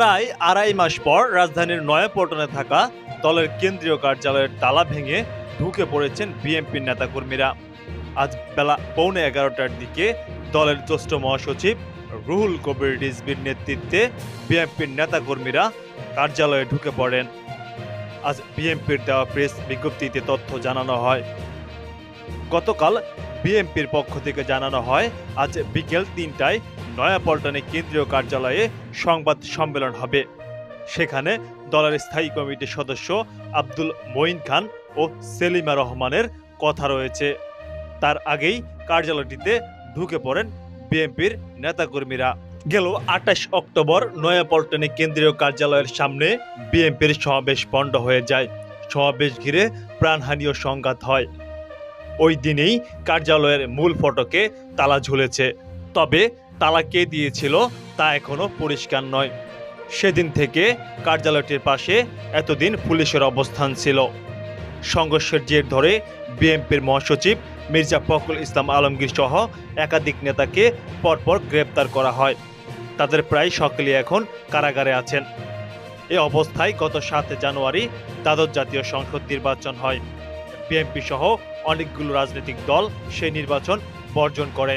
প্রায় আড়াই মাস পর রাজধানীর নয়াপল্টনে থাকা দলের কেন্দ্রীয় কার্যালয়ের তালা ভেঙে ঢুকে পড়েছেন বিএনপির নেতাকর্মীরা। আজ বেলা পৌনে এগারোটার দিকে দলের জ্যেষ্ঠ মহাসচিব রুহুল কবির রিজবির নেতৃত্বে বিএনপির নেতাকর্মীরা কার্যালয়ে ঢুকে পড়েন। আজ বিএনপির দেওয়া প্রেস বিজ্ঞপ্তিতে তথ্য জানানো হয়। গতকাল বিএনপির পক্ষ থেকে জানানো হয়, আজ বিকেল তিনটায় নয়াপল্টনে কেন্দ্রীয় কার্যালয়ে সংবাদ সম্মেলন হবে। সেখানে দলের স্থায়ী কমিটির সদস্য আব্দুল মঈন খান ও সেলিমা রহমানের কথা রয়েছে। তার আগেই কার্যালয়টিতে ঢুকে পড়েন বিএনপির নেতাকর্মীরা। গেল আঠাশ অক্টোবর নয়াপল্টনে কেন্দ্রীয় কার্যালয়ের সামনে বিএনপির সমাবেশ পণ্ড হয়ে যায়। সমাবেশ ঘিরে প্রাণহানি ও সংঘাত হয়। ওই দিনেই কার্যালয়ের মূল ফটকে তালা ঝুলেছে। তবে তালা কে দিয়েছিল, তা এখনও পরিষ্কার নয়। সেদিন থেকে কার্যালয়টির পাশে এতদিন পুলিশের অবস্থান ছিল। সংঘর্ষের জের ধরে বিএনপির মহাসচিব মির্জা ফখরুল ইসলাম আলমগীর সহ একাধিক নেতাকে পরপর গ্রেপ্তার করা হয়। তাদের প্রায় সকলেই এখন কারাগারে আছেন। এ অবস্থায় গত সাত জানুয়ারি দ্বাদশ জাতীয় সংসদ নির্বাচন হয়। বিএনপি সহ অনেকগুলো রাজনৈতিক দল সেই নির্বাচন বর্জন করে।